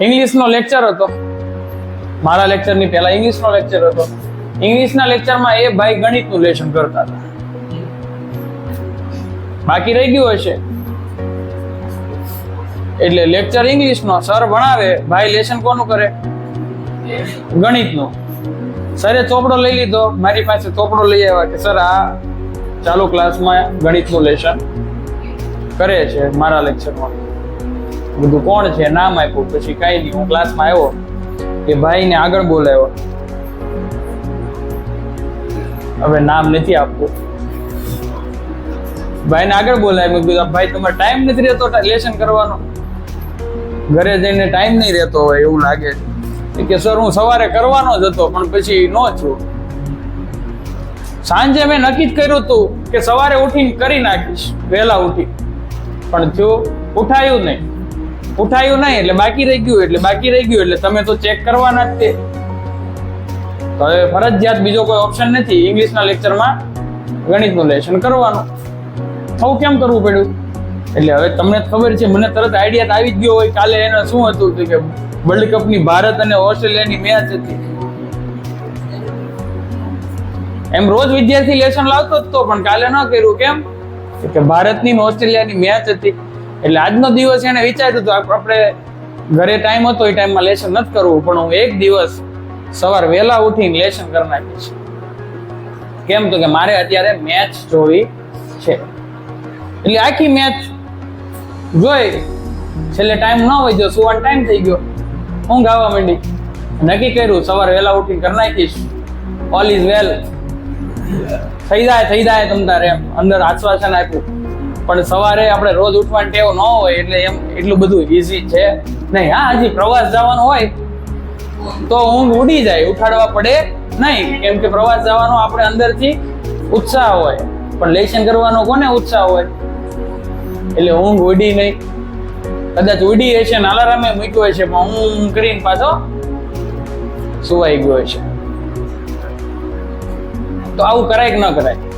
ઇંગ્લિશનો lecture હતો. મારા લેક્ચરની પહેલા ઇંગ્લિશનો લેક્ચર હતો. ઇંગ્લિશના લેક્ચરમાં એ ભાઈ ગણિતનું લેશન કરતા હતા. બાકી રહી ગયું હશે. એટલે લેક્ચર ઇંગ્લિશનો સર ભણાવે. ભાઈ લેશન કોનું કરે? ગણિતનું. સરે ચોપડો લઈ લીધો. મારી પાસે ચોપડો લઈ આવ્યા કે, સર, આ ચાલુ ક્લાસમાં ગણિતનું લેશન કરે છે મારા લેક્ચરમાં બધું કોણ છે, નામ આપ્યું, પછી કાંઈ નહીં. હું ક્લાસમાં આવ્યો કે ભાઈને આગળ બોલાવ્યો. હવે નામ નથી આપવું. ભાઈને આગળ બોલાય મેં કીધું ભાઈ, તમારે ટાઈમ નથી રહેતો લેસન કરવાનો. ઘરે જઈને ટાઈમ નહીં રહેતો હોય એવું લાગે છે. કે સર હું સવારે કરવાનો જ હતો, પણ પછી ન છું સાંજે મેં નક્કી જ કર્યું હતું કે સવારે ઉઠીને કરી નાખીશ, વહેલા ઉઠી. પણ જો ઉઠાયું નહીં. ઉઠાયું નહીં એટલે બાકી રહી ગયું, એટલે બાકી રહી ગયું, એટલે તમે તો ચેક કરવાના જ તે. તો હવે ફરજિયાત બીજો કોઈ ઓપ્શન નથી ઇંગ્લિશના લેક્ચરમાં ગણિતનું લેશન કરવાનું. થવું કેમ કરવું પડ્યું? એટલે હવે તમને ખબર છે, મને તરત આઈડિયા આવી જ ગયો હોય, કાલે એને શું હતું કે વર્લ્ડ કપની ભારત અને ઓસ્ટ્રેલિયાની મેચ હતી. એમ રોજ વિદ્યાર્થી લેશન લાવતો જ તો, પણ કાલે ન કર્યું, કેમ? કે ભારતની ઓસ્ટ્રેલિયાની મેચ હતી. એટલે આજનો દિવસ એને વિચાર્યું હતું, આપ- આપણે ઘરે ટાઈમ હતો, એ ટાઈમમાં લેસન નથી કરવું, પણ હું એક દિવસ સવાર વહેલા ઉઠીને લેસન કરી નાખીશ. કેમ તો કે મારે અત્યારે મેચ જોવી છે. એટલે આખી મેચ જોઈ, છેલ્લે ટાઈમ ન હોય જો સુવાનો ટાઈમ થઈ ગયો. ઊંઘ આવવા માંડી. નક્કી કર્યું, સવારે વહેલા ઉઠીને કરી નાખીશ. ઓલ ઇઝ વેલ થઈ જાય થઈ જાય તમ તારે અંદર આશ્વાસન આપ્યું. પણ સવારે આપણે રોજ ઉઠવાની ટેવ ન હોય એટલે એમ એટલું બધું ઈઝી છે. નહીં, હા, હજી પ્રવાસ જવાનો હોય તો ઊંઘ ઉડી જાય, ઉઠાડવા પડે નહીં. કેમ કે પ્રવાસ જવાનો આપણે અંદરથી ઉત્સાહ હોય. પણ લેશન કરવાનો કોને ઉત્સાહ હોય? એટલે ઊંઘ ઉડી નહીં. કદાચ ઉડી હશે ને અલારામે મૂક્યો હશે, પણ હું કરીને પાછો સુવાઈ ગયો હશે. તો આવું કરાય કે ન કરાય?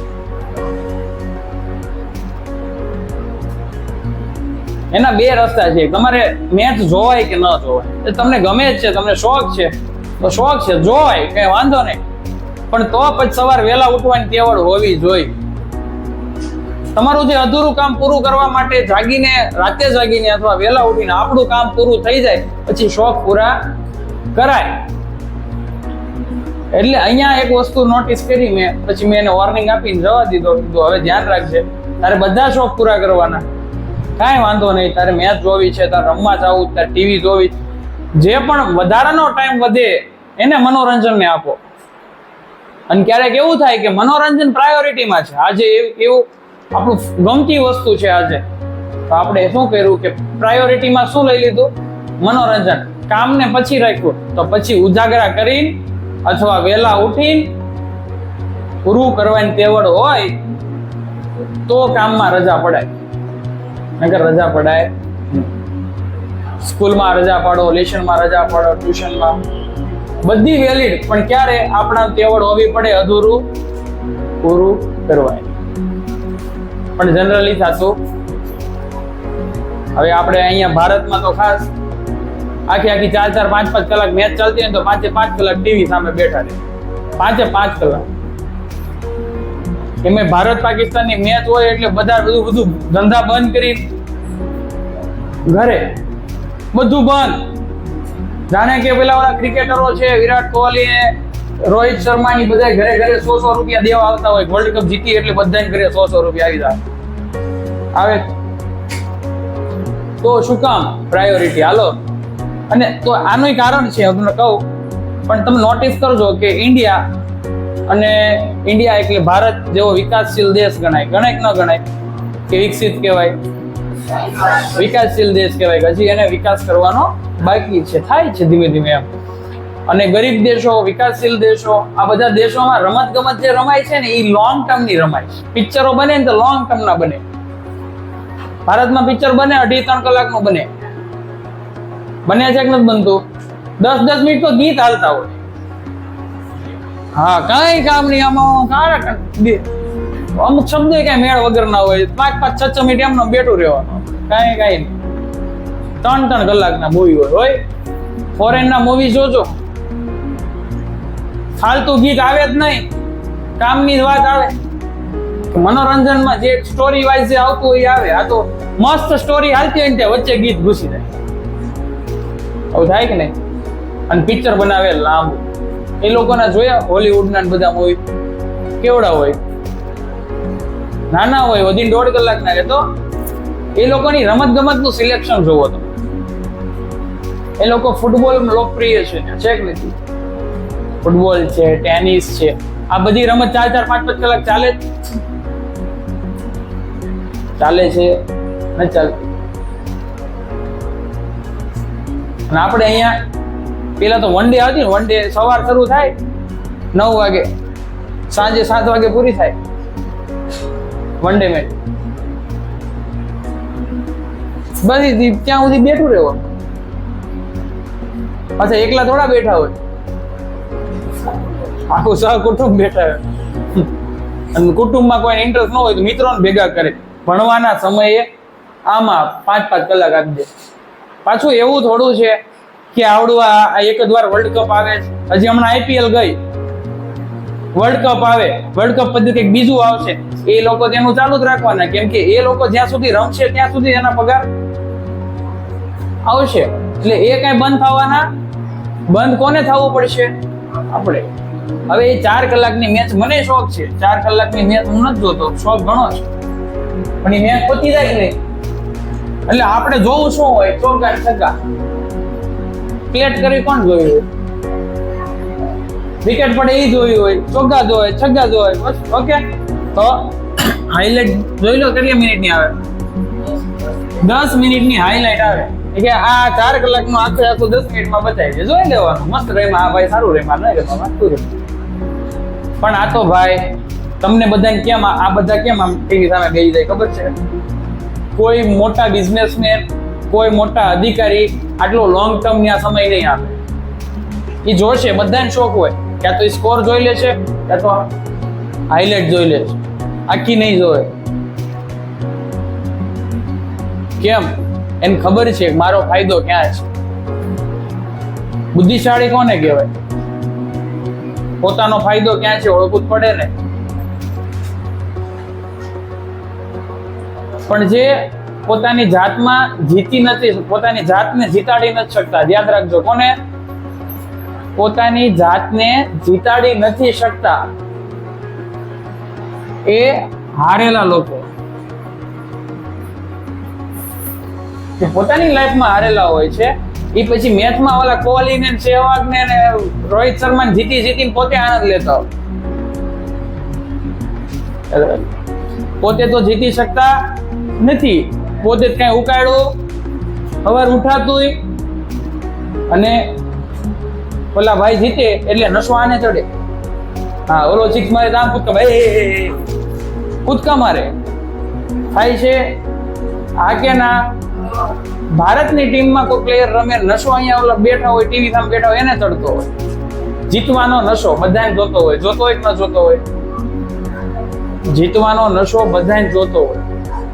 એના બે રસ્તા છે. તમારે મેચ જોવાય કે ન જોવાય? એ તમને ગમે જ છે, તમને શોખ છે. તો શોખ છે, જોવાય, કઈ વાંધો નહીં. પણ તો પછી સવાર વહેલા ઉઠવાની કેવળ હોવી જોઈએ. તમારું જે અધૂરું કામ પૂરું કરવા માટે જાગીને, રાતે જાગીને અથવા વહેલા ઉઠીને આપણું કામ પૂરું થઈ જાય, પછી શોખ પૂરા કરાય. એટલે અહીંયા એક વસ્તુ નોટિસ કરી મેં. પછી મેં એને વોર્નિંગ આપીને જવા દીધો. કીધું, હવે ધ્યાન રાખજે. તારે બધા શોખ પૂરા કરવાના. કાંઈ વાંધો નહીં, તારે મેચ જોવી છે, તારે રમવા જવું તારે ટીવી જોવી જે પણ વધારાનો ટાઈમ વધે, એને મનોરંજનને આપો. અને ક્યારેક એવું થાય કે મનોરંજન પ્રાયોરિટીમાં છે. આજે એવું આપણું ગમતી વસ્તુ છે આજે. તો આપણે શું કર્યું કે પ્રાયોરિટીમાં શું લઈ લીધું? મનોરંજન. કામને પછી રાખ્યું. તો પછી ઉજાગરા કરીને અથવા વહેલા ઉઠીને પૂરું કરવાની તેવડ હોય, તો કામમાં રજા પડાય. નકર રજા પડાય. સ્કૂલમાં રજા પાડો, લેશનમાં રજા પાડો, ટ્યુશનમાં. બધી વેલિડ પણ ક્યારે આપણા તેવડ હોવી પડે? અધૂરું પૂરું કરવાય. પણ જનરલી થતું. હવે આપણે અહીંયા ભારતમાં તો ખાસ આખી આખી ચાર ચાર પાંચ પાંચ કલાક મેચ ચાલતી હોય તો પાંચે પાંચ કલાક ટીવી સામે બેઠા રહે. પાંચે પાંચ કલાક. એમાં ભારત પાકિસ્તાનની મેચ હોય એટલે બધા બધું બધું ધંધા બંધ કરી ઘરે બધું બંધ. જાણે કે પેલા ઓલા ક્રિકેટરો છે, વિરાટ કોહલી રોહિત શર્મા ની બધા ઘરે ઘરે સો સો રૂપિયા દેવા આવતા હોય. વર્લ્ડ કપ જીતી એટલે બધાને ઘરે સો સો રૂપિયા આવી જાય. આવે. તો શું કામ? પ્રાયોરિટી હાલો. અને તો આનું કારણ છે, હું તમને કહું. પણ તમે નોટિસ કરજો કે ઇન્ડિયા અને ઇન્ડિયા એટલે ભારત જેવો વિકાસશીલ દેશ ગણાય. ગણાય ન ગણાય? કે વિકસિત કહેવાય? વિકાસશીલ દેશ કહેવાય હજી એને વિકાસ કરવાનો બાકી છે. થાય છે ધીમે ધીમે એમ. અને ગરીબ દેશો, વિકાસશીલ દેશો, આ બધા દેશોમાં રમત ગમત જે રમાય છે ને, એ લોંગ ટર્મની રમાય છે. પિક્ચરો બને ને તો લોંગ ટર્મના બને. ભારતમાં પિક્ચર બને, અઢી ત્રણ કલાકનું બને. બને છે કે નથી બનતું? દસ દસ મિનિટ તો ગીત હાલતા હોય. હા, કાંઈ કામ નહીં, આમાં કાંઈ બે- અમુક શબ્દ કઈ મેળ વગરના હોય. પાંચ પાંચ, છ છ મિનિટ એમનો બેઠું રહેવાનું. કઈ, કાંઈ નહીં. ત્રણ ત્રણ કલાકના મૂવી હોય હોય. ફોરેન ના મૂવી જોજો. ફાલતુ ગીત આવે જ નહીં. કામની વાત આવે. મનોરંજનમાં જે સ્ટોરી વાઇઝ જે આવતું હોય આવે. આ તો મસ્ત સ્ટોરી હાલતી હોય ને વચ્ચે ગીત ઘૂસી જાય. આવું થાય કે નહીં? અને પિક્ચર બનાવે લાંબુ. એ લોકોના જોયા હોલીવુડના બધા મૂવી કેવડા હોય? નાના હોય, વધીને દોઢ કલાકના રહે તો? એ લોકોની રમત ગમતનું સિલેક્શન જોવો તો એ લોકો ફૂટબોલ લોકપ્રિય છે છે કે નથી? ફૂટબોલ છે, ટેનિસ છે, આ બધી રમત ચાર ચાર, પાંચ પાંચ કલાક ચાલે. ચાલે છે ન ચાલતી. આપણે અહીંયા પેલા તો વન ડે આવતી ને વન ડે સવાર શરૂ થાય, નવ વાગે, સાંજે સાત વાગે પૂરી થાય. વન ડે મેચ બધી ત્યાં સુધી બેઠું રહેવાનું. પાછા એકલા થોડા બેઠા હોય. આખું સહ કુટુંબ બેઠા હોય. અને કુટુંબમાં કોઈ ઇન્ટરેસ્ટ ન હોય તો મિત્રોને ભેગા કરે. ભણવાના સમયે આમાં પાંચ પાંચ કલાક આપી દે. પાછું એવું થોડું છે કે આવડું આ એક જ વાર વર્લ્ડ કપ આવે. હજી હમણાં આઈપીએલ ગઈ. વર્લ્ડ કપ આવે. વર્લ્ડ કપ પછી કંઈક બીજું આવશે. એ લોકો તેનું ચાલુ જ રાખવાના. કેમ કે એ લોકો જ્યાં સુધી રમશે ત્યાં સુધી એના પગાર આવશે. એટલે એ કઈ બંધ થવાના. બંધ કોને થવું પડશે? આપણે. હવે એ ચાર કલાકની મેચ મને શોખ છે. ચાર કલાકની મેચ હું નથી જોતો. શોખ ઘણો છે. પણ એ મેચ પતી જાય નહીં? એટલે આપણે જોવું શું હોય? ને છગ્ગા પ્લેટ કરવી કોણ જોયું હોય? વિકેટ પડે એ જોયું હોય, ચોગ્ગા જોય છગ્ગા જોય બસ ઓકે તો હાઈલાઇટ જોઈ લો કેટલી મિનિટની આવે. દસ મિનિટની હાઈલાઇટ આવે. કે આ ચાર કલાકનું આખું દસ મિનિટમાં બતાવી દે. જોઈ લેવાનું. મસ્ત રેમાં આ ભાઈ સારું રેમાં નહીં રેમાં વાંચતું રહે પણ આ તો ભાઈ, તમને બધાને કેમ આ બધા કેમ આમ ટીવી સામે બેસી જાય ખબર છે? કોઈ મોટા બિઝનેસમેન કોઈ મોટા અધિકારી આટલો લોંગ ટર્મ ત્યાં સમય નહીં આપે. એ જોશે, બધાને શોખ હોય. ક્યાં તો એ સ્કોર જોઈ લે છે, ક્યાં તો હાઇલાઇટ જોઈ લે છે. આખી નહીં જોવે. કેમ? એને ખબર છે, મારો ફાયદો ક્યાં છે? બુદ્ધિશાળી કોને કહેવાય? પોતાનો ફાયદો ક્યાં છે, ઓળખવું પડે ને. પણ જે પોતાની જાતમાં જીતી નથી, પોતાની જાતને જીતાડી નથી શકતા. યાદ રાખજો, કોને? પોતાની જાતને જીતાડી નથી શકતા. એ હારેલા લોકો. જે પોતાની લાઈફમાં હારેલા હોય છે. એ પછી મેચમાં ઓલા કોહલી ને સહેવાગ ને રોહિત શર્મા જીતી જીતીને પોતે આનંદ લેતા. પોતે તો જીતી શકતા નથી. પોતે જ કઈ ઉકાળ્યું સવાર ઉઠાતું અને ઓલા ભાઈ જીતે એટલે નશો આને ચડે. હા, ઓલો ચીક મારે આમ કૂદકા ભાઈ. કૂદકા મારે. થાય છે આ કે ના? ભારતની ટીમમાં કોઈ પ્લેયર રમે નશો અહીંયા ઓલા બેઠા હોય ટીવી સામે બેઠા હોય, એને ચડતો હોય. જીતવાનો નશો બધાને જોતો હોય જોતો હોય કે ન જોતો હોય? જીતવાનો નશો બધાને જોતો હોય.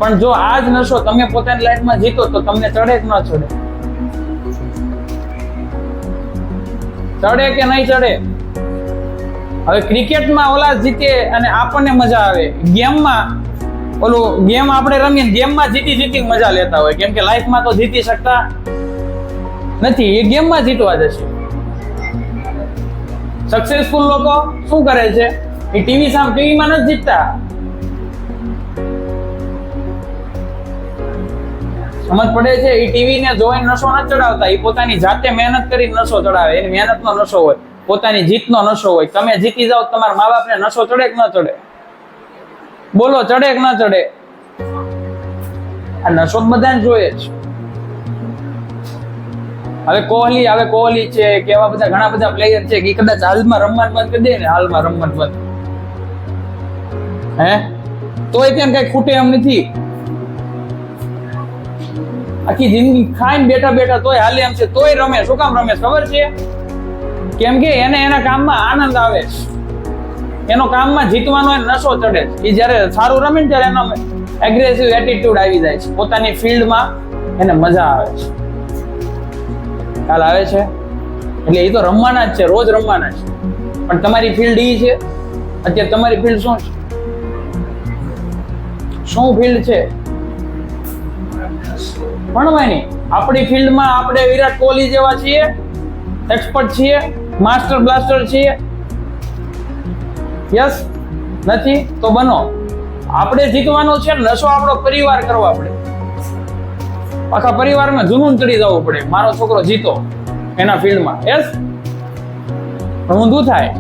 પણ જો આ જ નશો તમે પોતાની લાઈફમાં જીતો, તો તમને ચડે કે ન ચડે? ચડે કે નહીં ચડે? હવે ક્રિકેટમાં ઓલા જીતે અને આપણને મજા આવે. ગેમમાં, ઓલું ગેમ આપણે રમીએ ગેમમાં જીતી જીતી મજા લેતા હોય. કેમ કે લાઈફમાં તો જીતી શકતા નથી. એ ગેમમાં જીતવા જશે. સક્સેસફુલ લોકો શું કરે છે? એ ટીવી સામે ટીવીમાં નથી જીતતા. સમજ પડે છે એ ટીવી ને જોઈને નશો ન ચડાવતા એ પોતાની જાતે મહેનત કરી નશો ચડાવે, એની મહેનતનો નશો હોય, પોતાની જીતનો નશો હોય. તમે જીતી જાઓ તમારા મા બાપને નશો ચડે કે ન ચડે? બોલો, ચડે કે ન ચડે? આ નશો બધાને જોઈએ છે હવે કોહલી હવે કોહલી છે કે એવા બધા, ઘણા બધા પ્લેયર છે કે કદાચ હાલમાં રમવાનું બંધ કરી દે ને, હાલમાં રમવાનું બંધ. હે? તોય કેમ કઈ ખૂટે એમ નથી. આખી જિંદગી ખાઈને બેઠા બેઠા તોય હાલે એમ છે, તોય રમે. શું કામ રમે? ખબર છે? કેમ કે એને એના કામમાં આનંદ આવે. એનો કામમાં જીતવાનો એ નશો ચડે. એ જ્યારે સારું રમે ને ત્યારે એનો એગ્રેસિવ એટીટ્યુડ આવી જાય છે. પોતાની ફિલ્ડમાં એને મજા આવે છે. ખ્યાલ આવે છે? એટલે એ તો રમવાના જ છે, રોજ રમવાના છે. પણ તમારી ફિલ્ડ એ છે? અત્યારે તમારી ફિલ્ડ શું છે? શું ફિલ્ડ છે? ભણવાની. આપણી ફિલ્ડમાં આપણે વિરાટ કોહલી જેવા છીએ, એક્સપર્ટ છીએ, માસ્ટર બ્લાસ્ટર છીએ. યસ, નથી, તો બનો. આપણે જીતવાનું છે, નશો આપણો પરિવાર કરવો આપણે આખા પરિવારમાં જુનૂન ચડી જવું પડે. મારો છોકરો જીતો એના ફિલ્ડમાં. યસ? ઊંધું થાય.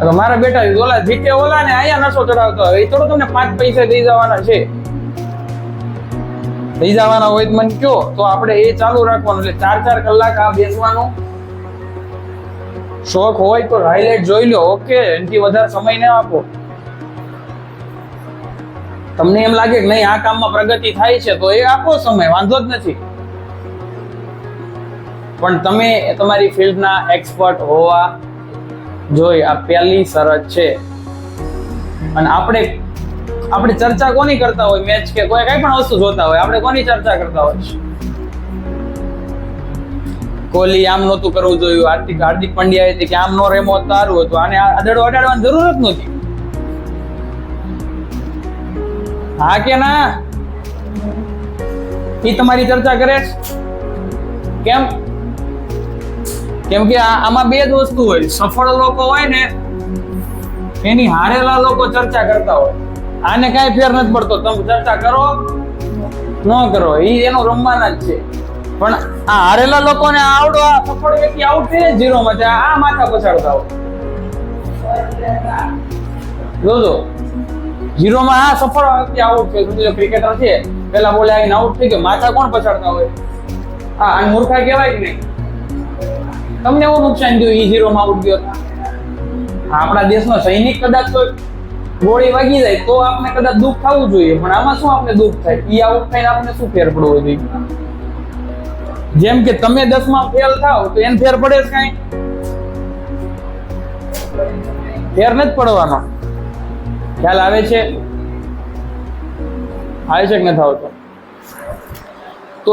તો મારા બેટા ઓલા જીતે ઓલા ને અહીંયા નશો ચડાવતો હવે એ થોડો તમને પાંચ પૈસા દઈ જવાના છે. દઈ જવાના હોય મને કયો તો આપણે એ ચાલુ રાખવાનું એટલે ચાર ચાર કલાક આ બેસવાનું. શોખ હોય તો હાઇલાઇટ જોઈ લો. ઓકે એનાથી વધારે સમય ના આપો. તમને એમ લાગે કે નહીં, આ કામમાં પ્રગતિ થાય છે, તો એ આપો સમય, વાંધો જ નથી. પણ તમે તમારી ફિલ્ડના એક્સપર્ટ હોવા જોઈ આ પહેલી શરત છે. અને આપણે આપણે ચર્ચા કોની કરતા હોય મેચ કે કોઈ કઈ પણ વસ્તુ જોતા હોય, આપણે કોની ચર્ચા કરતા હોય? કોહલી આમ નહોતું કરવું જોયું, હાર્દિક હાર્દિક પંડ્યા હતી કે આમ નો રેમો તારું હતું. આને અડડો અડાડવાની જરૂર જ નહોતી. હા કે ના? એ તમારી ચર્ચા કરે કેમ? કેમ કે આમાં બે જ વસ્તુ હોય. સફળ લોકો હોય ને, એની હારેલા લોકો ચર્ચા કરતા હોય. આને કઈ ફેર નથી પડતો. તમે ચર્ચા કરો. ન કરો. એ એનું રમવાના જ છે. પણ આ હારેલા લોકોને આવડો, આ સફળ વ્યક્તિ આઉટ થઈ જીરો માં આ માથા પછાડતા હોય. જોજો. જીરોમાં આ સફળ વ્યક્તિ આઉટ છે. સમજો ક્રિકેટર છે. પેલા બોલે આવીને આઉટ થઈ ગયો. માથા કોણ પછાડતા હોય? હા આ મૂર્ખા કહેવાય કે નહીં? તમને એવું નુકસાન થયું? ઈ ઝીરોમાં આઉટ ગયો? આપણા દેશનો સૈનિક કદાચ કોઈ ગોળી વાગી જાય તો આપણે કદાચ દુઃખ થવું જોઈએ, પણ આમાં શું આપણે દુઃખ થાય? ઈ આઉટ થઈને આપણે શું ફેર પડવો જોઈએ? જેમ કે તમે દસમાં ફેલ થાવ તો એને ફેર પડે છે કાંઈ? ફેર નથી પડવાનો. ખ્યાલ આવે છે? આવે છે કે નથી આવતો? તો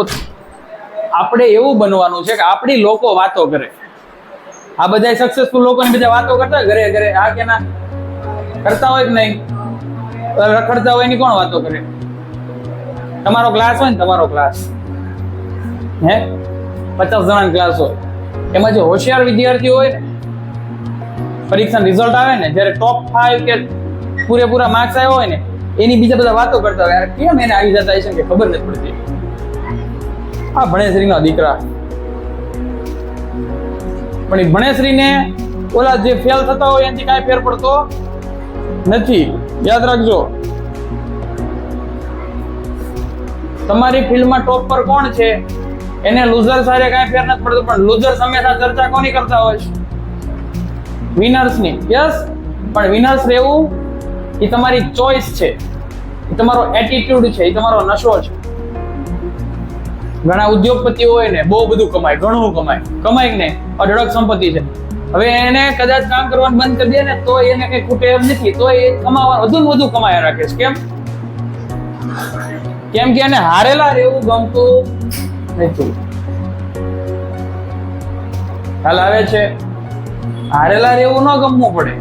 આપણે એવું બનવાનું છે કે આપણી લોકો વાતો કરે. આ બધા સક્સેસફુલ લોકો બધા વાતો કરતા ઘરે ઘરે આ કે ના. કરતા હોય કે નહીં? રખડતા હોય એની કોણ વાતો કરે? તમારો ક્લાસ હોય ને તમારો ક્લાસ હે? પચાસ જણા ક્લાસ હોય. એમાં જે હોશિયાર વિદ્યાર્થીઓ હોય ને, પરીક્ષાનું રિઝલ્ટ આવે ને, જ્યારે ટોપ ફાઈવ કે પૂરેપૂરા માર્ક્સ આવ્યા હોય ને, એની બીજા બધા વાતો કરતા હોય. કેમ એને આવી જતા હશે કે ખબર નથી પડતી? આ ભણેશ્રીના દીકરા. પણ એ ભણેશ્રીને ઓલા જે ફેલ થતા હોય એનાથી કાંઈ ફેર પડતો? નથી. યાદ રાખજો. તમારી ફિલ્ડમાં ટોપ પર કોણ છે? એને લૂઝર સાથે કાંઈ ફેર નથી પડતો, પણ લૂઝર હંમેશા ચર્ચા કોની કરતા હોય છે? વિનર્સની યસ પણ વિનર્સ રહેવું એ તમારી ચોઈસ છે. એ તમારો એટીટ્યુડ છે, એ તમારો નશો છે. ઘણા ઉદ્યોગપતિઓ હોય ને, બહુ બધું કમાય, ઘણું કમાય. કમાય ને અઢળક સંપત્તિ છે. હવે એને કદાચ કામ કરવાનું બંધ કરી દે ને, તો એને કઈ ખૂટે એમ નથી. તો એ કમાવા વધુ ને વધુ કમાયા રાખે છે. કેમ? કેમ કે એને હારેલા રહેવું ગમતું નથી. હાલ આવે છે? હારેલા રહેવું ન ગમવું પડે.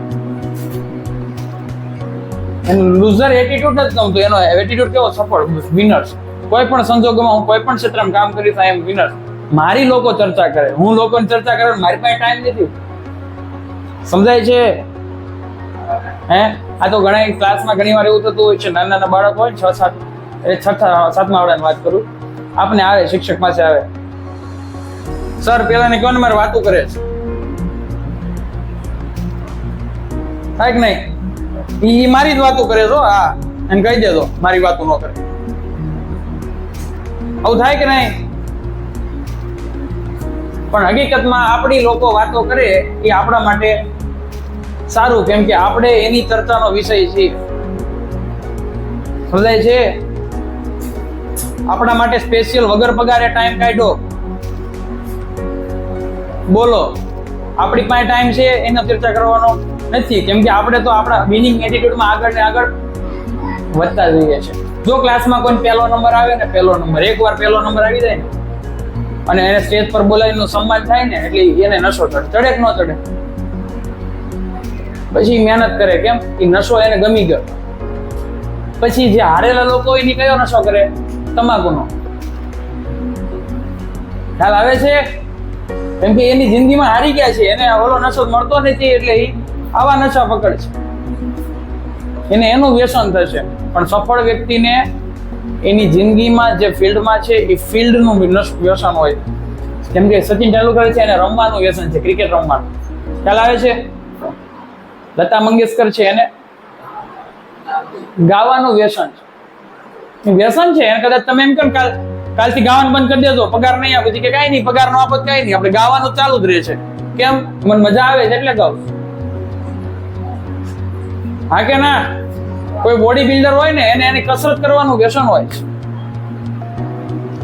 એનું લૂઝર એટીટ્યુડ નથી ગમતું. એનો એટીટ્યુડ કેવો સફળ? વિનર્સ કોઈ પણ સંજોગોમાં હું કોઈ પણ ક્ષેત્રમાં કામ કરીશ આઈ એમ વિનર્સ મારી લોકો ચર્ચા કરે. હું લોકોની ચર્ચા કરે, મારી પાસે ટાઈમ નથી. સમજાય છે? હે? આ તો ઘણા ક્લાસમાં ઘણી વાર એવું થતું હોય છે. નાના નાના બાળકો હોય છ, સાત એટલે છઠ્ઠા, સાતમા આવડાની વાત કરું. આપને આવે, શિક્ષક પાસે આવે. સર પેલા ને કોણ મારે વાતો કરે છે? થાય કે નહીં? એ મારી જ વાતો કરે છો હા. એને કહી દેજો, મારી વાતો ન કરે. આવું થાય કે નહીં? પણ હકીકતમાં આપણી લોકો વાતો કરે એ આપણા માટે સારું, કેમ કે આપણે એની ચર્ચાનો વિષય છીએ. સમજાય છે? આપણા માટે સ્પેશિયલ વગર પગારે ટાઈમ કાઢો. બોલો, આપણી પાસે ટાઈમ છે, એનો ચર્ચા કરવાનો નથી. કેમ કે આપણે તો આપણા વિનિંગ એટીટ્યુડમાં આગળ ને આગળ વધતા જઈએ છે જો ક્લાસમાં કોઈ પહેલો નંબર આવે ને, પહેલો નંબર એકવાર પહેલો નંબર આવી જાય ને, અને એને સ્ટેજ પર બોલાવીનું સન્માન થાય ને, એટલે એને નશો ચડે. ચડે કે ન ચડે? પછી મહેનત કરે, કેમ? એ નશો એને ગમી ગયો. પછી જે હારેલા લોકો એની કયો નશો કરે? તમાકુનો. ખ્યાલ આવે છે? કેમ કે એની જિંદગીમાં હારી ગયા છે, એને ઓલો નશો મળતો નથી એટલે એ આવા નશા પકડે છે એને એનું વ્યસન થશે. પણ સફળ વ્યક્તિને એની જિંદગીમાં જે ફિલ્ડમાં છે એ ફિલ્ડનું વ્યસન હોય. કેમ કે સચિન તેંડુલકર છે એને રમવાનું વ્યસન છે, ક્રિકેટ રમવાનું. ખ્યાલ આવે છે? લતા મંગેશકર છે એને ગાવાનું વ્યસન છે. વ્યસન છે, એને કદાચ તમે એમ કાલ કાલથી ગાવાનું બંધ કરી દેજો, પગાર નહીં આપે. કે કાંઈ નહીં પગાર નો આપો કાંઈ નહીં. આપણે ગાવાનું ચાલુ જ રહે છે. કેમ? મને મજા આવે છે એટલે ગાઉં હા કે ના? કોઈ બોડી બિલ્ડર હોય ને, એને એની કસરત કરવાનું વ્યસન હોય છે.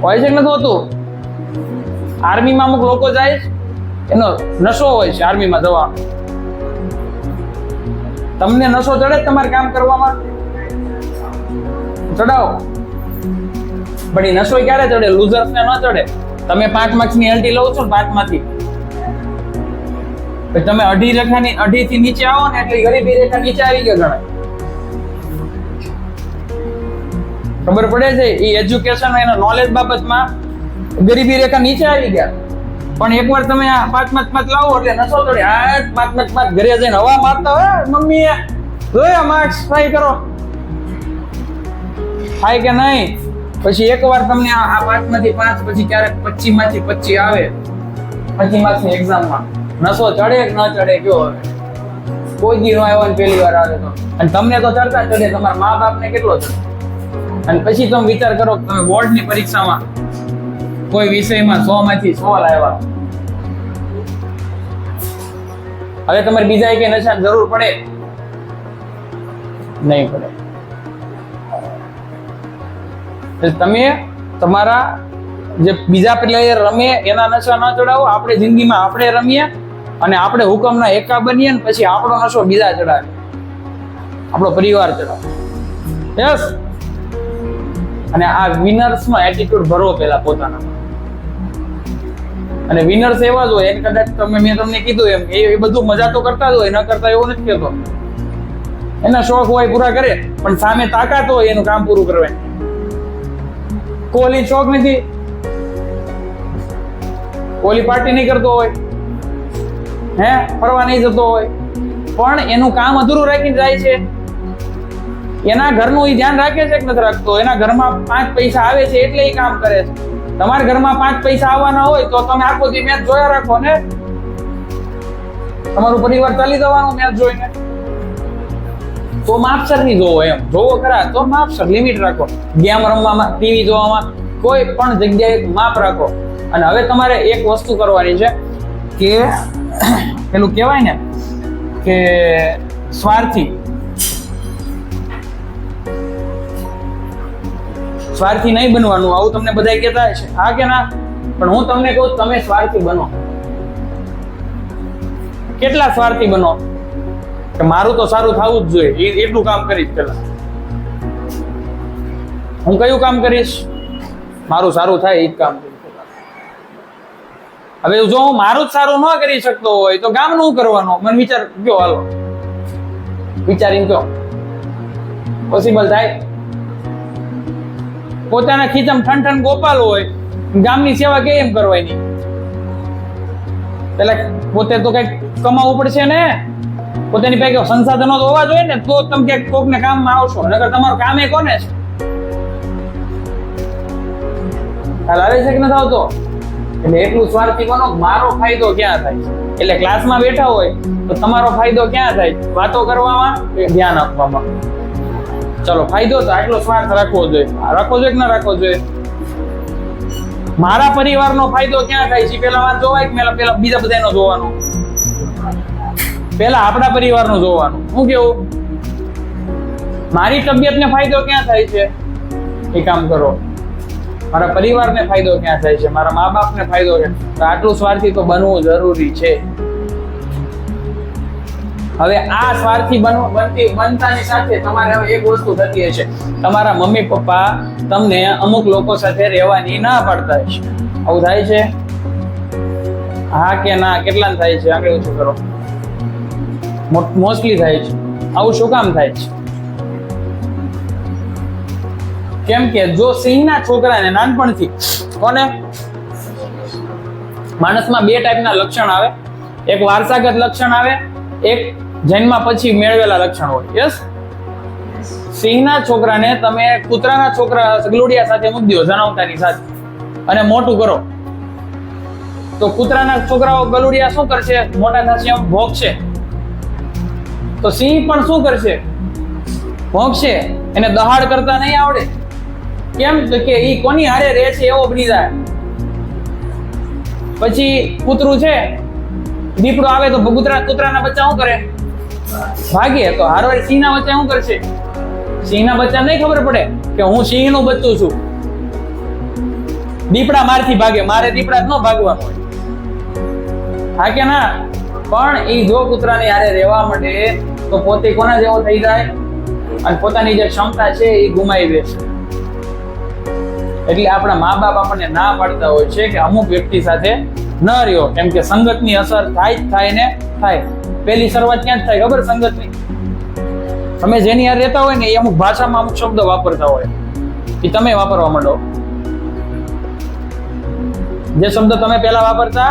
હોય છે કે નથી હોતું? આર્મીમાં અમુક લોકો જાય છે. એનો નશો હોય છે આર્મીમાં જવાનો તમને નશો ચડે તમારે કામ કરવામાં? ચડાવો. પણ એ નશો ક્યારે ચડે? લૂઝર્સ ને ન ચડે. તમે પાંચ માર્ક્સની એલટી લો છો ને પાંચમાંથી તમે અઢી રેખાની અઢી થી નીચે આવો ને એટલે ગરીબી રેખા નીચે આવી ગયા ગણાય. ખબર પડે છે? એ એજ્યુકેશન એના નોલેજ બાબતમાં ગરીબી રેખા નીચે આવી ગયા. પણ એકવાર તમે આ પાંચ પાંચ પાંચ લાવો એટલે નસો તોડે આ પાંચ પાંચ પાંચ ઘરે જઈને હવા મારતા હોય મમ્મી જોયા માર્ક્સ? ટ્રાય કરો. થાય કે નહીં? પછી એકવાર તમને આ પાંચમાંથી પાંચ, પછી ક્યારેક પચીસમાંથી પચી આવે. પચીસ માર્ક્સની એક્ઝામમાં નશો ચડે કે ન ચડે, કયો હવે કોઈ દી નો આવ્યો ને પહેલી વાર આવે તો. અને તમને તો ચડતા ચડે, તમારા મા બાપને કેટલો ચડે? અને પછી તમે વિચાર કરો કે તમે બોર્ડની પરીક્ષામાં કોઈ વિષયમાં સો માંથી સો લાવ્યા. હવે તમારે બીજા એક નશાની જરૂર પડે. નહીં પડે. તમે તમારા જે બીજા પ્લેયર રમે, એના નશા ન ચડાવો. આપણે જિંદગીમાં આપણે રમીએ અને આપણે હુકમના એકા બનીએ ને પછી આપણો નશો બીજા ચડાવે. આપણો પરિવાર ચડાવે. યસ અને આ વિનર્સમાં એટીટ્યુડ ભરો પેલા પોતાના. અને વિનર્સ એવા જ હોય, એને કદાચ તમે, મેં તમને કીધું એમ, એ બધું મજા તો કરતા જ હોય, ન કરતા એવું નથી કહેતો. એના શોખ હોય પૂરા કરે, પણ સામે તાકાત હોય એનું કામ પૂરું કરવા કોહલી શોખ નથી. કોહલી પાર્ટી નહીં કરતો હોય. હે? ફરવા નહીં જતો હોય. પણ એનું કામ અધૂરું રાખીને જાય છે. એના ઘરનું એ ધ્યાન રાખે છે કે નથી રાખતો? એના ઘરમાં પાંચ પૈસા આવે છે એટલે એ કામ કરે છે. તમારા ઘરમાં પાંચ પૈસા આવવાના હોય તો તમે આખો દી મેચ જોયા રાખો ને? તમારું પરિવાર ચાલી જવાનું મેચ જોઈને. તો માપસરની જોવો એમ. જોવો ખરા. તો માપસર લિમિટ રાખો. ગેમ રમવામાં ટીવી જોવામાં કોઈ પણ જગ્યાએ માપ રાખો. અને હવે તમારે એક વસ્તુ કરવાની છે કે, પેલું કહેવાય ને કે સ્વાર્થી સ્વાર્થી નહીં બનવાનું, આવું તમને બધા કહેતા હશે. હા કે ના? પણ હું તમને કહું, તમે સ્વાર્થી બનો. કેટલા સ્વાર્થી બનો? કે મારું તો સારું થવું જ જોઈએ. એટલું કામ કરીશ પેલા હું કયું કામ કરીશ? મારું સારું થાય એ જ કામ હવે જો હું મારું જ સારું ન કરી શકતો હોય, તો ગામનું કરવાનો? મને વિચાર કયો હાલો? વિચારીને કયો? પોસિબલ થાય? પોતાના ખીચમ ઠન ઠન ગોપાલ હોય, ગામની સેવા કે એમ કરવાની? એટલે પોતે તો કંઈક કમાવવું પડશે ને? પોતાની પાસે સંસાધનો તો હોવા જોઈએ ને, તો તમે ક્યાંક કોકને કામમાં આવશો. નગર તમારું કામ એ કોને છે? ખ્યાલ આવે છે કે નથી આવતો? એટલે એટલું સ્વાર્થી બનો મારો ફાયદો ક્યાં થાય? એટલે ક્લાસમાં બેઠા હોય, તો તમારો ફાયદો ક્યાં થાય? વાતો કરવામાં ધ્યાન આપવામાં? ચલો, ફાયદો તો આટલો સ્વાર્થ રાખવો જોઈએ. રાખવો જોઈએ કે ના રાખવો જોઈએ? મારા પરિવારનો ફાયદો ક્યાં થાય છે? પેલા વાત જોવાય પેલા પેલા બીજા બધાનો જોવાનો. પેલા આપણા પરિવારનું જોવાનું. શું કેવું? મારી તબિયતને ફાયદો ક્યાં થાય છે? એ કામ કરો. મારા પરિવારને ફાયદો ક્યાં થાય છે? મારા મા બાપને ફાયદો તો આટલું સ્વાર્થી તો બનવું જરૂરી છે. હવે આ સ્વાર્થી બનતી બનતાની સાથે તમારે હવે એક વસ્તુ થતી હશે. તમારા મમ્મી, પપ્પા તમને અમુક લોકો સાથે રહેવાની ના પાડતા હશે. આવું થાય છે? હા કે ના? કેટલા થાય છે? આગળ ઓછું કરો. મોસ્ટલી થાય છે. આવું શું કામ થાય છે? કેમ કે જો સિંહના છોકરાને નાનપણથી, કોને? માણસમાં બે ટાઈપના લક્ષણ આવે. એક વારસાગત લક્ષણ આવે, એક જન્મ પછી મેળવેલા લક્ષણ હોય. યસ સિંહના છોકરાને તમે કૂતરાના છોકરા ગલુડિયા સાથે મૂકી દો જણાવતાની સાથે. અને મોટું કરો. તો કૂતરાના છોકરાઓ ગલુડિયા શું કરશે? મોટા થશે એમ ભોગશે. તો સિંહ પણ શું કરશે? ભોગશે. એને દહાડ કરતા નહીં આવડે. કેમ? કે એ કોની હારે રહે છે એવો બની જાય. પછી કૂતરું છે. દીપડો આવે તો કૂતરા કૂતરાના બચ્ચા શું કરે? ભાગે તો હારવાર સિંહના બચ્ચા શું કરશે? સિંહના બચ્ચા નહીં ખબર પડે કે હું સિંહનું બચ્ચું છું. દીપડા મારથી ભાગે, મારે દીપડા ન ભાગવાનું હોય. હા કે ના, પણ એ જો કૂતરાને યારે રહેવા માટે, તો પોતે કોના જેવો થઈ જાય? અને પોતાની જે ક્ષમતા છે એ ગુમાવી બેસે એટલે આપણા મા બાપ આપણને ના પાડતા હોય છે કે અમુક વ્યક્તિ સાથે ન રહ્યો, કેમ કે સંગતની અસર થાય જ થાય ને થાય. પહેલી શરૂઆત ક્યાં થાય ખબર સંગતની? તમે જેની હારે રહેતા હોય ને એ અમુક ભાષામાં અમુક શબ્દ વાપરતા હોય. એ તમે વાપરવા માંડો. જે શબ્દ તમે પહેલા વાપરતા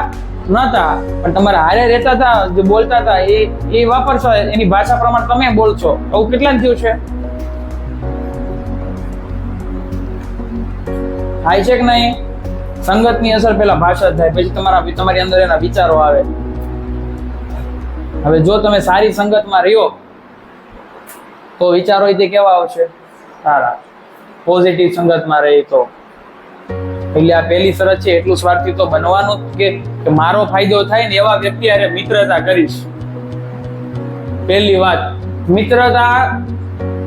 નતા, પણ તમારા હારે રહેતા હતા, જે બોલતા હતા, એ એ વાપરશો, એની ભાષા પ્રમાણે તમે બોલશો. આવું કેટલા થયું છે? થાય છે કે નહીં? સંગતની અસર પહેલા ભાષા થાય, પછી તમારા, તમારી અંદર એના વિચારો આવે. હવે જો તમે સારી સંગતમાં રહ્યો, તો વિચારો તે કેવા આવશે? સારા. પોઝિટિવ સંગતમાં રહી તો. એટલે આ પહેલી શરત છે, એટલું સ્વાર્થી તો બનવાનું કે મારો ફાયદો થાય ને એવા વ્યક્તિ હારે મિત્રતા કરીશ. પહેલી વાત, મિત્રતા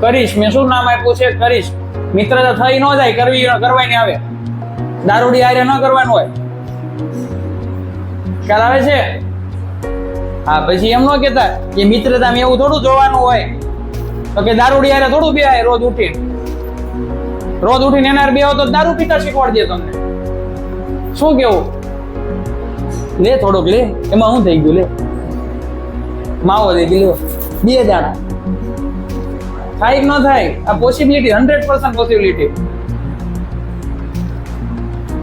કરીશ, મેં શું નામ આપ્યું છે? કરીશ. મિત્રતા થઈ ન જાય, કરવી કરવાની આવે. દારૂડી આરે ન કરવાનું હોય. ખ્યાલ આવે છે? હા, પછી એમ ન કેતા કે મિત્રતા એવું થોડું જોવાનું હોય. તો કે દારૂડી હારે થોડું બે રોજ ઉઠીને. રોજ ઉઠીને એના બે તો દારૂ પીતા શીખવાડજે તમને. શું કેવું? લે થોડોક, લે. એમાં શું થઈ ગયું, લે. માવો દે લે. બે દાણા થાય ન થાય? આ પોસિબિલિટી હંડ્રેડ પર્સન્ટ પોસિબિલિટી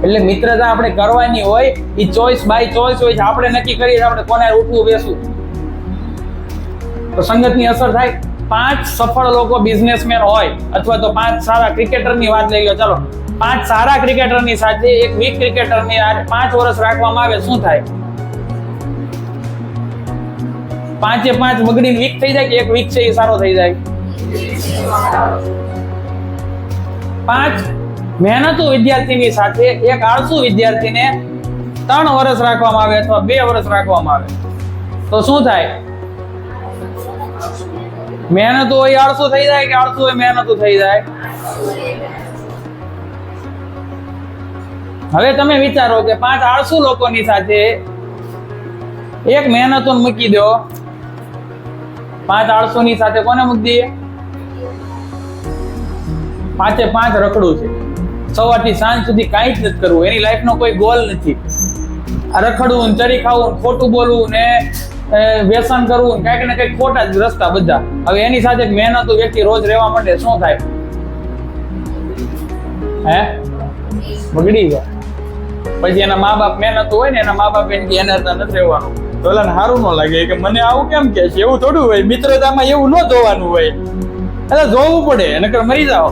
એટલે મિત્રતા આપણે કરવાની હોય એ ચોઈસ બાય ચોઈસ હોય છે. આપણે નક્કી કરીએ આપણે કોને ઉઠવું, બેસવું. તો સંગતની અસર થાય. પાંચ સફળ લોકો બિઝનેસમેન હોય, અથવા તો પાંચ સારા ક્રિકેટરની વાત લઈ લો, ચાલો. પાંચ સારા ક્રિકેટરની સાથે એક વીક ક્રિકેટરની પાંચ વર્ષ રાખવામાં આવે, શું થાય? પાંચે પાંચ બગડી વીક થઈ જાય કે એક વીક છે એ સારો થઈ જાય? પાંચ મહેનતુ વિદ્યાર્થીની સાથે એક આળસુ વિદ્યાર્થીને ત્રણ વર્ષ રાખવામાં આવે અથવા બે વર્ષ રાખવામાં આવે. તો શું થાય? મહેનતુ હોય આળસુ થઈ જાય કે આળસુ હોય મહેનતુ થઈ જાય? હવે તમે વિચારો કે પાંચ આળસુ લોકોની સાથે એક મહેનતુ મૂકી દો. પાંચ આળસુ ની સાથે કોને મૂકી દઈએ? પાંચે પાંચ રખડું છે. સવારથી સાંજ સુધી કાંઈ જ નથી કરવું. એની લાઈફનો કોઈ ગોલ નથી. રખડવું ચરી ખાવું ખોટું બોલવું ને વ્યસન કરવું ને કાંઈક ને કંઈક ખોટા જ રસ્તા બધા. હવે એની સાથે મહેનત વ્યક્તિ રોજ રહેવા માટે શું થાય? હે? બગડી જાય. પછી એના મા બાપ મહેનત હોય ને, એના મા બાપ એને એને નથી રહેવાનું. તો ઓલાને સારું ન લાગે કે મને આવું કેમ કે છે? એવું થોડું હોય. મિત્રતામાં એવું ન જોવાનું હોય. એટલે જોવું પડે, નકર મરી જાઓ.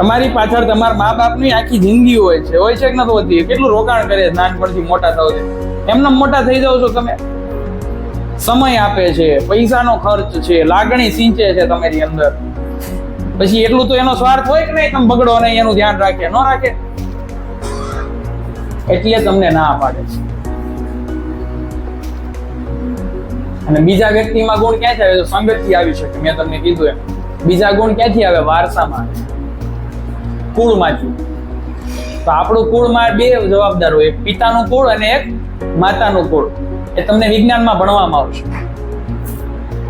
તમારી પાછળ તમારા મા બાપની આખી જિંદગી હોય છે. હોય છે કે નથી હોતી? કેટલું રોકાણ કરે નાનપણથી મોટા થાવ છે. એમને મોટા થઈ જાવ છો તમે? સમય આપે છે. પૈસાનો ખર્ચ છે. લાગણી સિંચે છે તમારી અંદર. પછી એટલું તો એનો સ્વાર્થ હોય કે નહીં? તમે બગડો નહીં, એનું ધ્યાન રાખે. ન રાખે? એટલે તમને ના પાડે છે. અને બીજા વ્યક્તિમાં ગુણ ક્યાંથી આવે? તો સંગતથી આવી શકે. મેં તમને કીધું એમ. બીજા ગુણ ક્યાંથી આવે? વારસામાં આવે. કુળમાંથી તો આપણું કુળમાં બે જવાબદાર હોય પિતાનું કુળ અને એક માતાનું કુળ. એ તમને વિજ્ઞાનમાં ભણવામાં આવશે.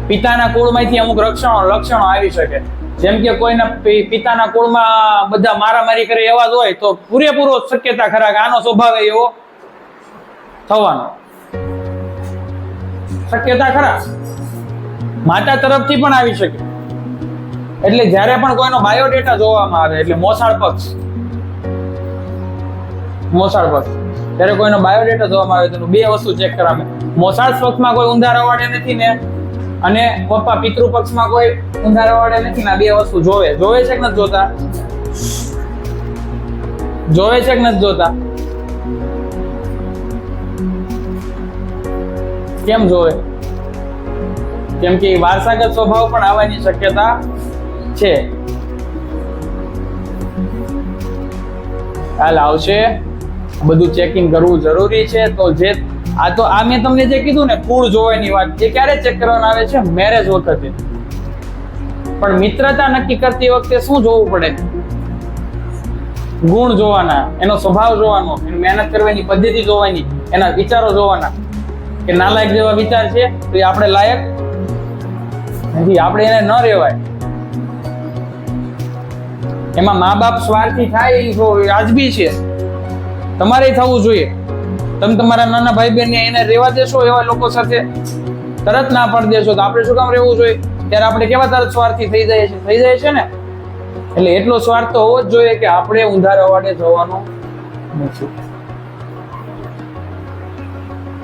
પિતાના કુળમાંથી અમુક રક્ષણો, લક્ષણો આવી શકે. જેમ કે કોઈના પિતાના કુળમાં બધા મારામારી કરે એવા જ હોય, તો પૂરેપૂરો શક્યતા ખરા કે આનો સ્વભાવ એવો થવાનો. શક્યતા ખરા માતા તરફથી પણ આવી શકે. એટલે જ્યારે પણ કોઈનો બાયોડેટા જોવામાં આવે, એટલે મોસાળ પક્ષ. મોસાળ પક્ષ. ત્યારે કોઈનો બાયોડેટા જોવામાં આવે તો બે વસ્તુ ચેક કરાવે. મોસાળ પક્ષમાં કોઈ ઊંધા રવાડે નથી ને, અને પપ્પા પિતૃ પક્ષમાં કોઈ ઊંધા રવાડે નથી ને બે વસ્તુ જોવે. જોવે છે કે નથી જોતા? જોવે છે કે નથી જોતા? કેમ જોવે? કેમ કે વારસાગત સ્વભાવ પણ આવવાની શક્યતા છે. હાલ આવશે? બધું ચેકિંગ કરવું જરૂરી છે. તો જે, આ તો, આ મેં તમને જે કીધું ને, કુળ જોવાની વાત, એ ક્યારે ચેક કરવાનું આવે છે? મેરેજ વખતે. પણ મિત્રતા નક્કી કરતી વખતે શું જોવું પડે? ગુણ જોવાના, એનો સ્વભાવ જોવાનો, એની મહેનત કરવાની પદ્ધતિ જોવાની, એના વિચારો જોવાના. કે નાલાયક જેવા વિચાર છે, તો એ આપણે લાયક નથી. આપણે એને ન રહેવાય. એમાં મા બાપ સ્વાર્થી થાય એ વાજબી છે. તમારે થવું જોઈએ. તમે તમારા નાના ભાઈ બહેન એને રહેવા દેશો, એવા લોકો સાથે તરત ના પાડી દેશો. તો આપણે શું કામ રહેવું જોઈએ? ત્યારે આપણે કેવા તરત સ્વાર્થી થઈ જાય છે થઈ જાય છે ને? એટલે એટલો સ્વાર્થ તો હોવો જ જોઈએ કે આપણે ઊંધા રવાડે જવાનું નથી.